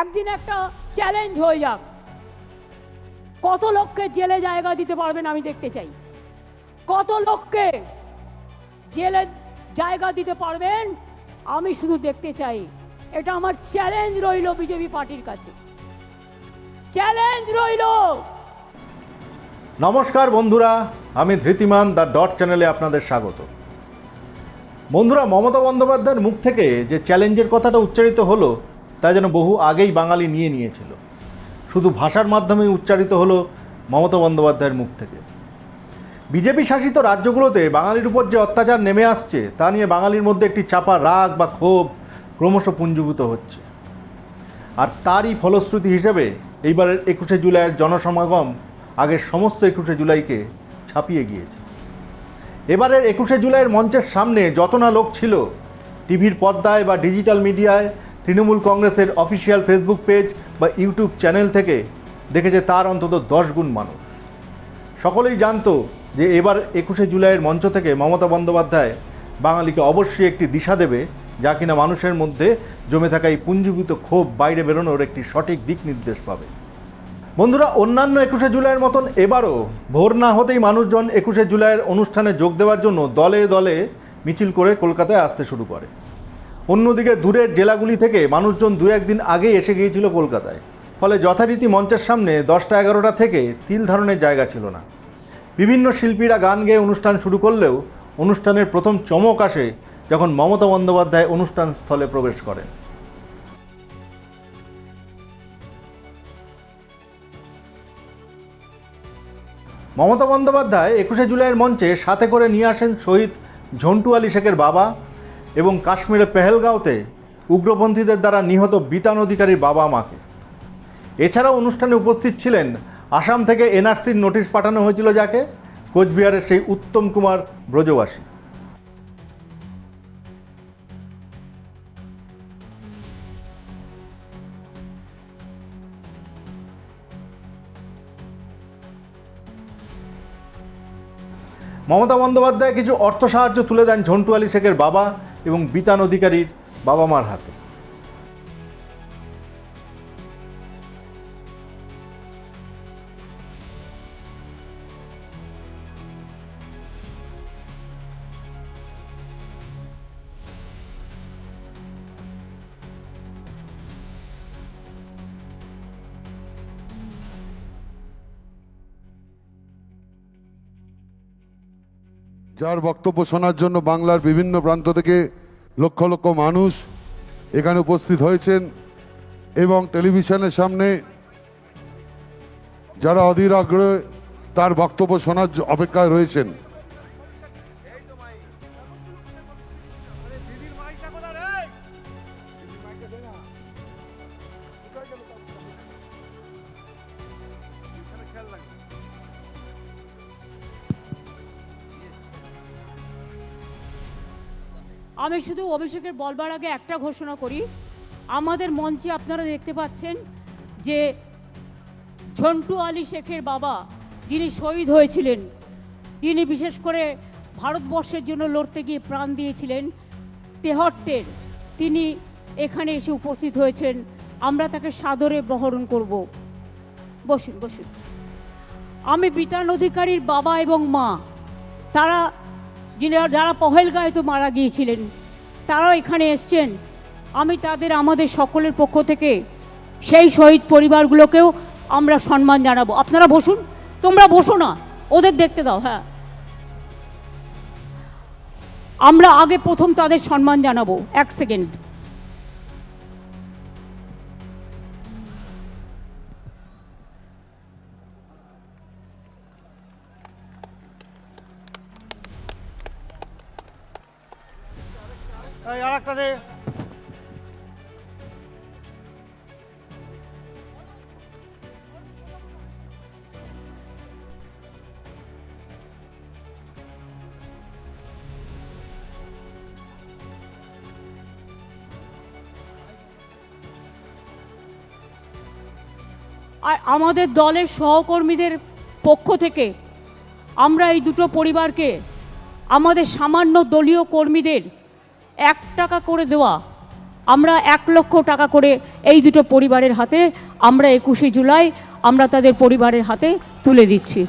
একদিন একটা চ্যালেঞ্জ হয়ে যাক। কত লোককে জেলে জায়গা দিতে পারবেন আমি দেখতে চাই। কত লোককে জেলে জায়গা দিতে পারবেন আমি শুধু দেখতে চাই। এটা আমার চ্যালেঞ্জ রইল বিজেপি পার্টির কাছে। চ্যালেঞ্জ রইল। নমস্কার বন্ধুরা, আমি ধৃতিমান দ্য ডট চ্যানেলে আপনাদের স্বাগত। বন্ধুরা, মমতা বন্দ্যোপাধ্যায়ের মুখ থেকে যে চ্যালেঞ্জের কথাটা উচ্চারিত হলো তা যেন বহু আগেই বাঙালি নিয়ে নিয়েছিল। শুধু ভাষার মাধ্যমেই উচ্চারিত হলো মমতা বন্দ্যোপাধ্যায়ের মুখ থেকে। বিজেপি শাসিত রাজ্যগুলোতে বাঙালির উপর যে অত্যাচার নেমে আসছে, তা নিয়ে বাঙালির মধ্যে একটি চাপা রাগ বা ক্ষোভ ক্রমশ পুঞ্জীভূত হচ্ছে। আর তারই ফলশ্রুতি হিসেবে এইবারের একুশে জুলাইয়ের জনসমাগম আগের সমস্ত একুশে জুলাইকে ছাপিয়ে গিয়েছে। এবারের একুশে জুলাইয়ের মঞ্চের সামনে যত না লোক ছিল, টিভির পর্দায় বা ডিজিটাল মিডিয়ায় তৃণমূল কংগ্রেসের অফিসিয়াল ফেসবুক পেজ বা ইউটিউব চ্যানেল থেকে দেখেছে তার অন্তত দশ গুণ মানুষ। সকলেই জানতো যে এবার একুশে জুলাইয়ের মঞ্চ থেকে মমতা বন্দ্যোপাধ্যায় বাঙালিকে অবশ্যই একটি দিশা দেবে, যা কিনা মানুষের মধ্যে জমে থাকা এই পুঞ্জীভূত ক্ষোভ বাইরে বেরোনোর একটি সঠিক দিক নির্দেশ পাবে। বন্ধুরা, অন্যান্য একুশে জুলাইয়ের মতন এবারও ভোর না হতেই মানুষজন একুশে জুলাইয়ের অনুষ্ঠানে যোগ দেওয়ার জন্য দলে দলে মিছিল করে কলকাতায় আসতে শুরু করে। অন্যদিকে দূরের জেলাগুলি থেকে মানুষজন দু একদিন আগেই এসে গিয়েছিল কলকাতায়। ফলে যথারীতি মঞ্চের সামনে দশটা এগারোটা থেকে তিল ধারণের জায়গা ছিল না। বিভিন্ন শিল্পীরা গান গেয়ে অনুষ্ঠান শুরু করলেও অনুষ্ঠানের প্রথম চমক আসে যখন মমতা বন্দ্যোপাধ্যায় অনুষ্ঠান স্থলে প্রবেশ করেন। মমতা বন্দ্যোপাধ্যায় একুশে জুলাইয়ের মঞ্চে সাথে করে নিয়ে আসেন শহীদ ঝন্টু আলী শেখের বাবা এবং কাশ্মীরের পেহেলগাঁওতে উগ্রপন্থীদের দ্বারা নিহত বিতান অধিকারীর বাবা মাকে। এছাড়াও অনুষ্ঠানে উপস্থিত ছিলেন আসাম থেকে এনআরসির নোটিশ পাঠানো হয়েছিল যাকে, কোচবিহারের সেই উত্তম কুমার ব্রজবাসী। মমতা বন্দ্যোপাধ্যায় কিছু অর্থ সাহায্য তুলে দেন ঝন্টু আলী শেখের বাবা এবং বিতান অধিকারীর বাবা মার হাতে। যার বক্তব্য শোনার জন্য বাংলার বিভিন্ন প্রান্ত থেকে লক্ষ লক্ষ মানুষ এখানে উপস্থিত হয়েছেন এবং টেলিভিশনের সামনে যারা অধীর আগ্রহে তার বক্তব্য শোনার অপেক্ষায় রয়েছেন। আমি শুধু অভিষেকের বলবার আগে একটা ঘোষণা করি। আমাদের মঞ্চে আপনারা দেখতে পাচ্ছেন যে ঝন্টু আলী শেখের বাবা যিনি শহীদ হয়েছিলেন, তিনি বিশেষ করে ভারতবর্ষের জন্য লড়তে গিয়ে প্রাণ দিয়েছিলেন তেহট্টের। তিনি এখানে এসে উপস্থিত হয়েছেন। আমরা তাকে সাদরে বহরণ করব। বসুন বসুন। আমি বিতান অধিকারীর বাবা এবং মা। তারা, যিনি যারা পহেলগাঁয়ে তো মারা গিয়েছিলেন তারাও এখানে এসছেন। আমি তাদের, আমাদের সকলের পক্ষ থেকে সেই শহীদ পরিবারগুলোকেও আমরা সম্মান জানাব। আপনারা বসুন, তোমরা বসো না, ওদের দেখতে দাও হ্যাঁ। আমরা আগে প্রথম তাদের সম্মান জানাব, এক সেকেন্ড। আর আমাদের দলের সহকর্মীদের পক্ষ থেকে আমরা এই দুটো পরিবারকে আমাদের সামান্য দলীয় কর্মীদের এক টাকা করে দেওয়া। আমরা এক লক্ষ টাকা করে এই দুটো পরিবারের হাতে আমরা একুশে জুলাই আমরা তাদের পরিবারের হাতে তুলে দিচ্ছি।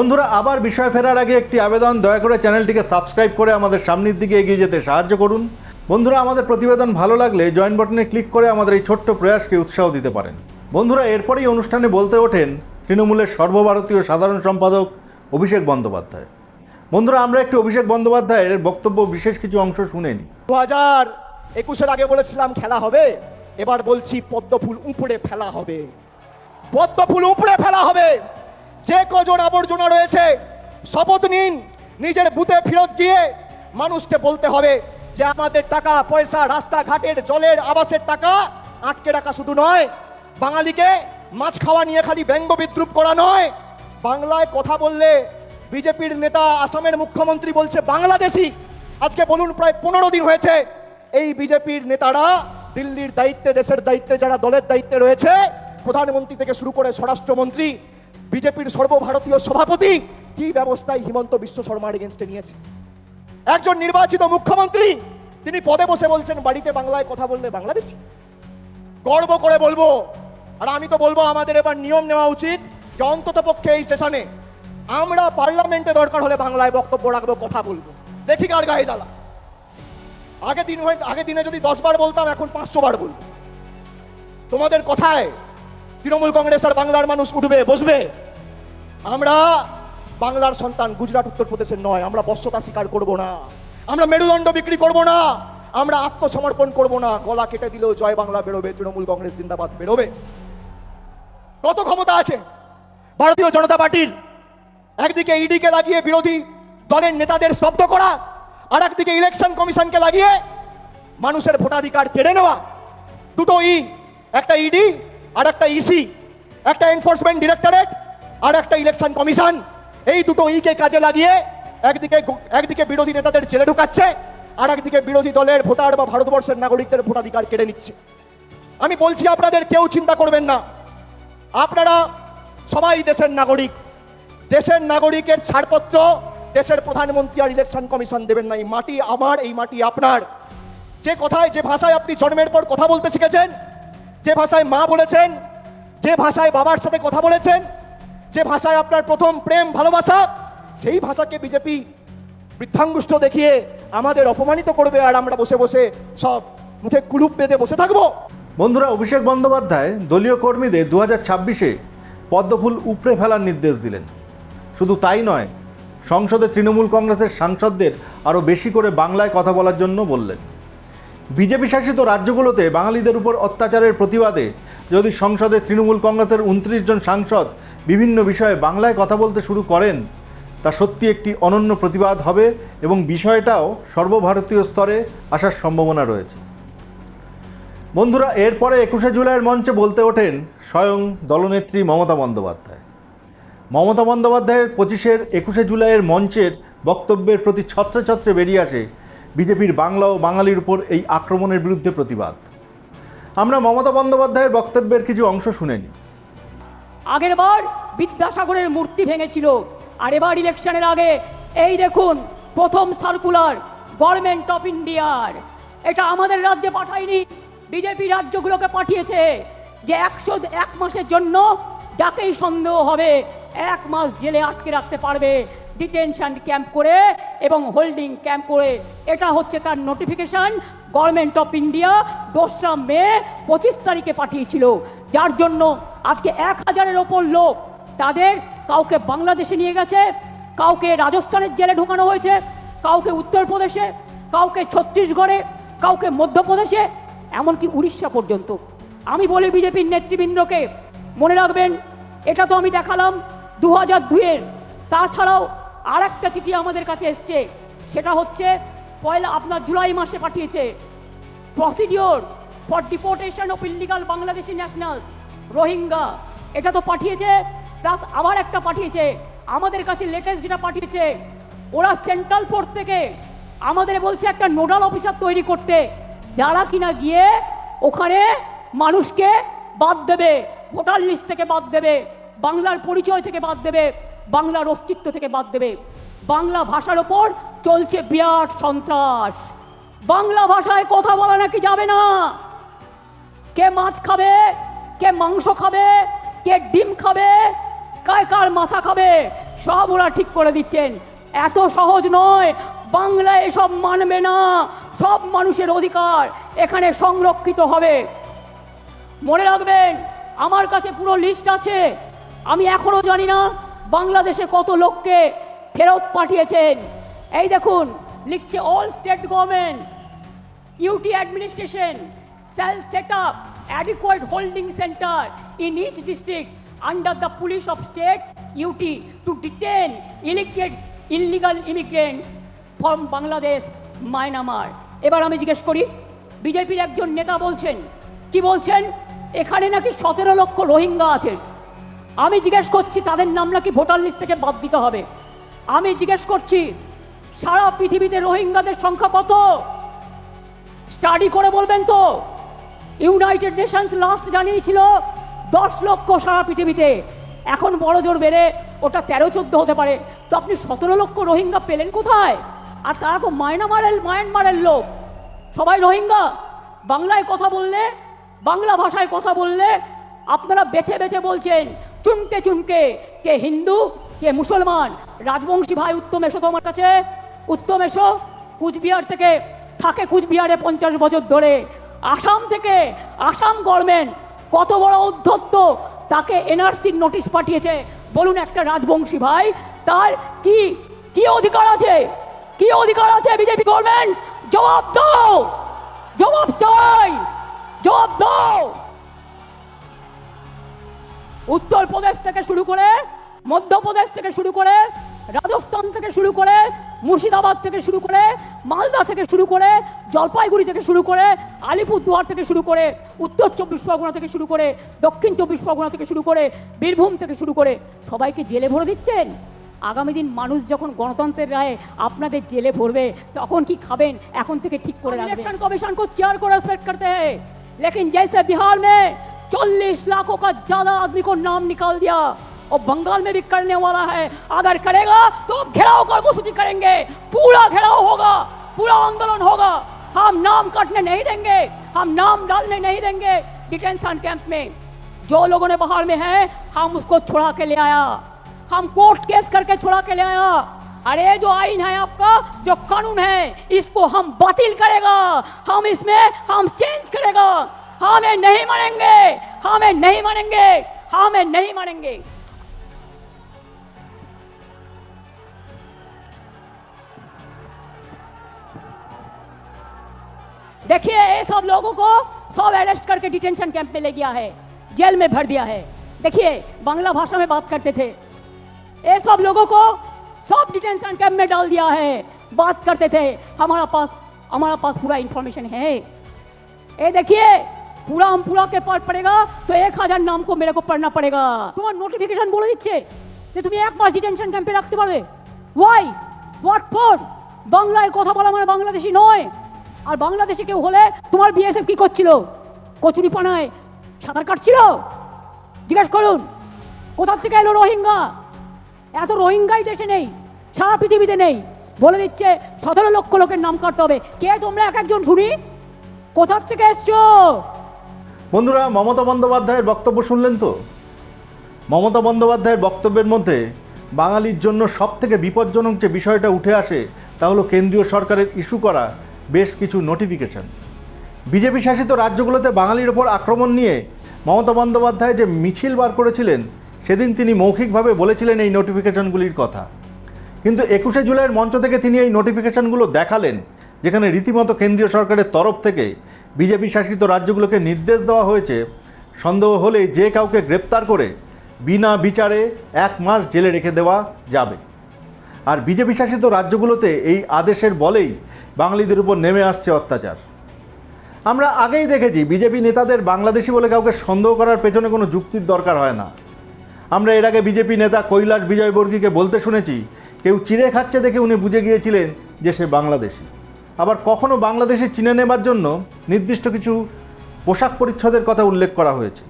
বন্ধুরা, আবার বিষয় ফেরার আগে একটি আবেদন, দয়া করে চ্যানেলটিকে সাবস্ক্রাইব করে আমাদের সামনের দিকে এগিয়ে যেতে সাহায্য করুন। বন্ধুরা, আমাদের প্রতিবেদন ভালো লাগলে জয়েন বাটনে ক্লিক করে আমাদের এই ছোট্ট প্রয়াসকে উৎসাহ দিতে পারেন। বন্ধুরা, এরপরেই অনুষ্ঠানে বলতে ওঠেন তৃণমূলের সর্বভারতীয় সাধারণ সম্পাদক অভিষেক বন্দ্যোপাধ্যায়। বন্ধুরা, আমরা একটু অভিষেক বন্দ্যোপাধ্যায়ের বক্তব্য বিশেষ কিছু অংশ শুনে নিই। দু হাজার একুশের আগে বলেছিলাম খেলা হবে, এবার বলছি পদ্ম ফুল উপড়ে ফেলা হবে। পদ্ম ফুল উপড়ে ফেলা হবে! যে কজন আবর্জনা রয়েছে, শপথ নিন, নিজের বুথে ফেরত গিয়ে মানুষকে বলতে হবে যে আমাদের টাকা, পয়সা, রাস্তাঘাটের জলের আবাসের টাকা আটকে রাখা শুধু নয়, বাঙালিকে মাছ খাওয়া নিয়ে খালি ব্যঙ্গ বিদ্রুপ করা নয়, বাংলায় কথা বললে বিজেপির নেতা, আসামের মুখ্যমন্ত্রী বলছে বাংলাদেশি। আজকে বলুন, প্রায় পনেরো দিন হয়েছে এই বিজেপির নেতারা দিল্লির দায়িত্বে, দেশের দায়িত্বে, যারা দলের দায়িত্বে রয়েছে, প্রধানমন্ত্রী থেকে শুরু করে স্বরাষ্ট্রমন্ত্রী বিজেপির সর্বভারতীয় সভাপতি কি ব্যবস্থায় হিমন্ত বিশ্ব শর্মার এগেনস্টে নিয়েছে? একজন নির্বাচিত মুখ্যমন্ত্রী, তিনি পদে বসে বলছেন, বাড়িতে বাংলায় কথা বললে বাংলাদেশি। গর্ব করে বলব, আর আমি তো বলব আমাদের এবার নিয়ম নেওয়া উচিত, যে অন্তত পক্ষে এই সেশনে আমরা পার্লামেন্টে দরকার হলে বাংলায় বক্তব্য রাখব, কথা বলব। দেখি কার গায়ে জ্বালা। আগে দিন আগে দিনে যদি দশ বার বলতাম, এখন পাঁচশো বার বলব। তোমাদের কথায় তৃণমূল কংগ্রেস আর বাংলার মানুষ উঠবে, বসবে। আমরা বাংলার সন্তান গুজরাট, উত্তরপ্রদেশের নয়। আমরা বশ্যতা স্বীকার করব না। আমরা মেরুদণ্ড বিক্রি করব না। আমরা আত্মসমর্পণ করব না। গলা কেটে দিলেও জয় বাংলা বেরোবে, তৃণমূল কংগ্রেস জিন্দাবাদ বেরোবে। কত ক্ষমতা আছে? ভারতীয় জনতা পার্টির। একদিকে ইডিকে লাগিয়ে বিরোধী দলের নেতাদের স্তব্ধ করা আর একদিকে ইলেকশন কমিশনকে লাগিয়ে মানুষের ভোটাধিকার কেড়ে নেওয়া। দুটো ই, একটা ইডি আর একটা ইসি একটা এনফোর্সমেন্ট ডিরেক্টরেট আর একটা ইলেকশন কমিশন এই দুটো ইকে কাজে লাগিয়ে একদিকে একদিকে বিরোধী নেতাদের জেলে ঢুকাচ্ছে, আর একদিকে বিরোধী দলের ভোটার বা ভারতবর্ষের নাগরিকদের ভোটাধিকার কেড়ে নিচ্ছে। আমি বলছি, আপনাদের কেউ চিন্তা করবেন না। আপনারা সবাই দেশের নাগরিক। দেশের নাগরিকের ছাড়পত্র দেশের প্রধানমন্ত্রী আর ইলেকশন কমিশন দেবেন না। এই মাটি আমার, এই মাটি আপনার। যে কথায়, যে ভাষায় আপনি জন্মের পর কথা বলতে শিখেছেন যে ভাষায় মা বলেছেন, যে ভাষায় বাবার সাথে কথা বলেছেন, যে ভাষায় আপনার প্রথম প্রেম ভালোবাসা, সেই ভাষাকে বিজেপি বৃদ্ধাঙ্গুষ্ঠ দেখিয়ে আমাদের অপমানিত করবে আর আমরা বসে বসে সব মুখে কুলুপ বেঁধে বসে থাকব। বন্ধুরা, অভিষেক বন্দ্যোপাধ্যায় দলীয় কর্মীদের দু হাজার ছাব্বিশে পদ্মফুল উপড়ে ফেলার নির্দেশ দিলেন। শুধু তাই নয়, সংসদে তৃণমূল কংগ্রেসের সাংসদদের আরও বেশি করে বাংলায় কথা বলার জন্য বললেন। বিজেপি শাসিত রাজ্যগুলোতে বাঙালিদের উপর অত্যাচারের প্রতিবাদে যদি সংসদে তৃণমূল কংগ্রেসের উনত্রিশ জন সাংসদ বিভিন্ন বিষয়ে বাংলায় কথা বলতে শুরু করেন, তা সত্যি একটি অনন্য প্রতিবাদ হবে এবং বিষয়টাও সর্বভারতীয় স্তরে আসার সম্ভাবনা রয়েছে। বন্ধুরা, এরপরে একুশে জুলাইয়ের মঞ্চে বলতে ওঠেন স্বয়ং দলনেত্রী মমতা বন্দ্যোপাধ্যায়। মমতা বন্দ্যোপাধ্যায়ের পঁচিশের একুশে জুলাইয়ের মঞ্চের বক্তব্যের প্রতি ছত্রে ছত্রে বেরিয়ে আসে বিজেপির বাংলা ও বাঙালির উপর এই আক্রমণের বিরুদ্ধে প্রতিবাদ। আমরা মমতা বন্দ্যোপাধ্যায়ের বক্তব্যের কিছু অংশ শুনে নিই আগের বার বিদ্যাসাগরের মূর্তি ভেঙেছিল, আর এবার ইলেকশনের আগে এই দেখুন, প্রথম সার্কুলার গভর্নমেন্ট অফ ইন্ডিয়ার এটা আমাদের রাজ্যে পাঠায়নি, বিজেপি রাজ্যগুলোকে পাঠিয়েছে যে একশো এক মাসের জন্য যাকেই সন্দেহ হবে, এক মাস জেলে আটকে রাখতে পারবে। ডিটেনশন ক্যাম্প করে এবং হোল্ডিং ক্যাম্প করে, এটা হচ্ছে তার নোটিফিকেশন গভর্নমেন্ট অফ ইন্ডিয়া দোসরা মে পঁচিশ তারিখে পাঠিয়েছিল। যার জন্য আজকে এক হাজারের ওপর লোক তাদের কাউকে বাংলাদেশে নিয়ে গেছে, কাউকে রাজস্থানের জেলে ঢোকানো হয়েছে, কাউকে উত্তরপ্রদেশে, কাউকে ছত্তিশগড়ে, কাউকে মধ্যপ্রদেশে, এমনকি উড়িষ্যা পর্যন্ত। আমি বলি বিজেপির নেতৃবৃন্দকে, মনে রাখবেন, এটা তো আমি দেখালাম দু হাজার দুইয়ের। তাছাড়াও আর একটা চিঠি আমাদের কাছে এসছে। সেটা হচ্ছে, পয়লা আপনার জুলাই মাসে পাঠিয়েছে। Procedure for deportation of illegal Bangladeshi nationals Rohingya এটা তো পাঠিয়েছে প্লাস আবার একটা পাঠিয়েছে। আমাদের কাছে লেটেস্ট যেটা পাঠিয়েছে, ওরা সেন্ট্রাল ফোর্স থেকে আমাদের বলছে একটা নোডাল অফিসার তৈরি করতে। যারা কিনা গিয়ে ওখানে মানুষকে বাদ দেবে, ভোটার লিস্ট থেকে বাদ দেবে, বাংলার পরিচয় থেকে বাদ দেবে। বাংলার অস্তিত্ব থেকে বাদ দেবে। বাংলা ভাষার ওপর চলছে বিরাট সন্ত্রাস। বাংলা ভাষায় কথা বলা নাকি যাবে না? কে মাছ খাবে? কে মাংস খাবে? কে ডিম খাবে? কায় কার মাথা খাবে? সব ওরা ঠিক করে দিচ্ছেন। এত সহজ নয়। বাংলা এসব মানবে না। সব মানুষের অধিকার এখানে সংরক্ষিত হবে। মনে রাখবেন, আমার কাছে পুরো লিস্ট আছে। আমি এখনও জানি না বাংলাদেশে কত লোককে ফেরত পাঠিয়েছেন? এই দেখুন, লিখছে all state government UT administration shall set up adequate holding centre in each district under the police of state UT to detain illegal illegal immigrants from Bangladesh Myanmar এবার আমি জিজ্ঞেস করি, বিজেপির একজন নেতা বলছেন, কি বলছেন? এখানে নাকি সতেরো লক্ষ রোহিঙ্গা আছেন আমি জিজ্ঞেস করছি, তাদের নাম নাকি ভোটার লিস্ট থেকে বাদ দিতে হবে? আমি জিজ্ঞেস করছি, সারা পৃথিবীতে রোহিঙ্গাদের সংখ্যা কত? স্টাডি করে বলবেন তো। ইউনাইটেড নেশনস লাস্ট জানিয়েছিল, দশ লক্ষ সারা পৃথিবীতে। এখন বড় জোর বেড়ে ওটা তেরো, চোদ্দ হতে পারে। তো আপনি সতেরো লক্ষ রোহিঙ্গা পেলেন কোথায়? আর তারা তো মায়ানমারের মায়ানমারের লোক। সবাই রোহিঙ্গা? বাংলায় কথা বললে, বাংলা ভাষায় কথা বললে আপনারা বেছে বেছে বলছেন চুনকে চুনকে কে হিন্দু, কে মুসলমান? রাজবংশী ভাই, উত্তম এসো তোমার কাছে। উত্তম এসো কুচবিহার থেকে, থাকে কুচবিহারে পঞ্চাশ বছর ধরে। আসাম থেকে, আসাম গভর্নমেন্ট কত বড় উদ্ধত্ত, তাকে এনআরসির নোটিশ পাঠিয়েছে। বলুন একটা রাজবংশী ভাই, তার কি কি অধিকার আছে? কি অধিকার আছে বিজেপি গভর্নমেন্ট জবাব দাও! জবাব চাই! জবাব দাও! উত্তরপ্রদেশ থেকে শুরু করে মধ্যপ্রদেশ থেকে শুরু করে রাজস্থান থেকে শুরু করে মুর্শিদাবাদ থেকে শুরু করে মালদা থেকে শুরু করে জলপাইগুড়ি থেকে শুরু করে আলিপুরদুয়ার থেকে শুরু করে উত্তর চব্বিশ পরগনা থেকে শুরু করে দক্ষিণ চব্বিশ পরগনা থেকে শুরু করে বীরভূম থেকে শুরু করে সবাইকে জেলে ভরে দিচ্ছেন আগামী দিন মানুষ যখন গণতন্ত্রের রায়ে আপনাদের জেলে ভরবে তখন কি খাবেন এখন থেকে ঠিক করে ইলেকশন কমিশন কো চেয়ার করে রেসপেক্ট করতে হ্যাঁ লেকিন জেসে বিহার মে चालीस लाखों का ज़्यादा आदमी को नाम निकाल दिया। और बंगाल में भी करने वाला है। अगर करेगा तो घेराव कर्मसूची करेंगे। पूरा घेराव होगा, पूरा आंदोलन होगा। हम नाम कटने नहीं देंगे, हम नाम डालने नहीं देंगे डिटेंशन कैंप में। जो लोगों ने बाहर में है, हम उसको छुड़ा के ले आया। हम कोर्ट केस करके छुड़ा के ले आया। अरे, जो आइन है आपका, जो कानून है, इसको हम बातिल करेगा। हम इसमें, हम चेंज करेगा। हमें नहीं मानेंगे। हमें नहीं मानेंगे। हमें नहीं मानेंगे। देखिए, ये सब लोगों को सब अरेस्ट करके डिटेंशन कैंप में ले गया है। जेल में भर दिया है। देखिए, बांग्ला भाषा में बात करते थे। ये सब लोगों को सब डिटेंशन कैंप में डाल दिया है। बात करते थे। हमारा पास हमारा पास पूरा इंफॉर्मेशन है। ये देखिए पूरा हम पूरा के पार पड़ेगा तो एक हजार नाम को मेरे को पढ़ना पड़ेगा তোমার নোটিফিকেশন বলে দিচ্ছে যে তুমি এক মাস ডিটেনশন ক্যাম্পে রাখতে পারবে ওয়াই হোয়াট ফর বাংলায় কথা বলা মানে বাংলাদেশি নয় আর বাংলাদেশে কেউ হলে তোমার বিএসএফ কি করছিল কচুরি পানায় সাঁতার কাটছিল জিজ্ঞেস করুন কোথা থেকে এলো রোহিঙ্গা এত রোহিঙ্গাই দেশে নেই সারা পৃথিবীতে নেই বলে দিচ্ছে সতেরো লক্ষ লোকের নাম কাটতে হবে কে তোমরা এক একজন শুনি কোথার থেকে এসছো বন্ধুরা, মমতা বন্দ্যোপাধ্যায়ের বক্তব্য শুনলেন তো? মমতা বন্দ্যোপাধ্যায়ের বক্তব্যের মধ্যে, বাঙালির জন্য সব থেকে বিপজ্জনক যে বিষয়টা উঠে আসে, তা হলো কেন্দ্রীয় সরকারের ইস্যু করা, বেশ কিছু নোটিফিকেশন বিজেপি শাসিত রাজ্যগুলোতে বাঙালির ওপর আক্রমণ নিয়ে মমতা বন্দ্যোপাধ্যায় যে মিছিল বার করেছিলেন, সেদিন তিনি মৌখিকভাবে বলেছিলেন এই নোটিফিকেশনগুলির কথা। কিন্তু একুশে জুলাইয়ের মঞ্চ থেকে তিনি এই নোটিফিকেশনগুলো দেখালেন, যেখানে রীতিমতো কেন্দ্রীয় সরকারের তরফ থেকে বিজেপি শাসিত রাজ্যগুলোকে নির্দেশ দেওয়া হয়েছে। সন্দেহ হলে যে কাউকে গ্রেপ্তার করে বিনা বিচারে এক মাস জেলে রেখে দেওয়া যাবে। আর বিজেপি শাসিত রাজ্যগুলোতে এই আদেশের বলেই বাঙালিদের উপর নেমে আসছে অত্যাচার। আমরা আগেই দেখেছি বিজেপি নেতাদের বাংলাদেশি বলে কাউকে সন্দেহ করার পেছনে কোনো যুক্তির দরকার হয় না। আমরা এর আগে বিজেপি নেতা কৈলাস বিজয়বর্গীকে বলতে শুনেছি, কেউ চিড়ে খাচ্ছে দেখে উনি বুঝে গিয়েছিলেন যে সে বাংলাদেশি। আবার কখনো বাংলাদেশে চিনে নেবার জন্য নির্দিষ্ট কিছু পোশাক পরিচ্ছদের কথা উল্লেখ করা হয়েছে।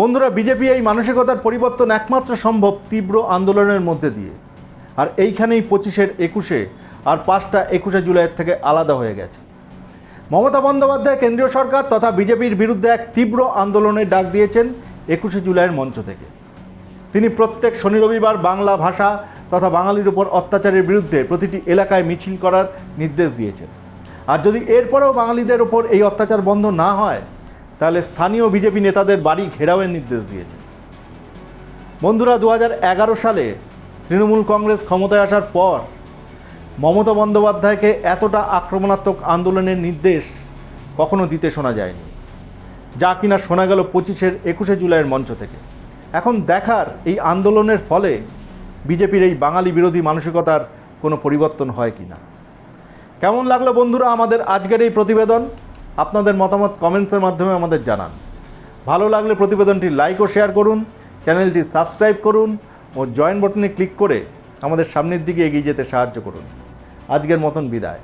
বন্ধুরা, বিজেপি এই মানসিকতার পরিবর্তন একমাত্র সম্ভব তীব্র আন্দোলনের মধ্যে দিয়ে। আর এইখানেই পঁচিশের একুশে আর পাঁচটা একুশে জুলাইয়ের থেকে আলাদা হয়ে গেছে। মমতা বন্দ্যোপাধ্যায় কেন্দ্রীয় সরকার তথা বিজেপির বিরুদ্ধে এক তীব্র আন্দোলনের ডাক দিয়েছেন একুশে জুলাইয়ের মঞ্চ থেকে। তিনি প্রত্যেক শনি রবিবার বাংলা ভাষা তথা বাঙালির উপর অত্যাচারের বিরুদ্ধে প্রতিটি এলাকায় মিছিল করার নির্দেশ দিয়েছেন। আর যদি এরপরেও বাঙালিদের ওপর এই অত্যাচার বন্ধ না হয়, তাহলে স্থানীয় বিজেপি নেতাদের বাড়ি ঘেরাওয়ের নির্দেশ দিয়েছে। বন্ধুরা দু হাজার এগারো সালে তৃণমূল কংগ্রেস ক্ষমতায় আসার পর মমতা বন্দ্যোপাধ্যায়কে এতটা আক্রমণাত্মক আন্দোলনের নির্দেশ কখনো দিতে শোনা যায়নি। যা কিনা শোনা গেল পঁচিশের একুশে জুলাইয়ের মঞ্চ থেকে। এখন দেখার এই আন্দোলনের ফলে বিজেপির এই বাঙালি বিরোধী মানসিকতার কোনো পরিবর্তন হয় কি না? কেমন লাগল বন্ধুরা আমাদের আজকের এই প্রতিবেদন? আপনাদের মতামত কমেন্টসের মাধ্যমে আমাদের জানান। ভালো লাগলে প্রতিবেদনটি লাইক ও শেয়ার করুন, চ্যানেলটি সাবস্ক্রাইব করুন ও জয়েন বটনে ক্লিক করে আমাদের সামনের দিকে এগিয়ে যেতে সাহায্য করুন। আজকের মতন বিদায়।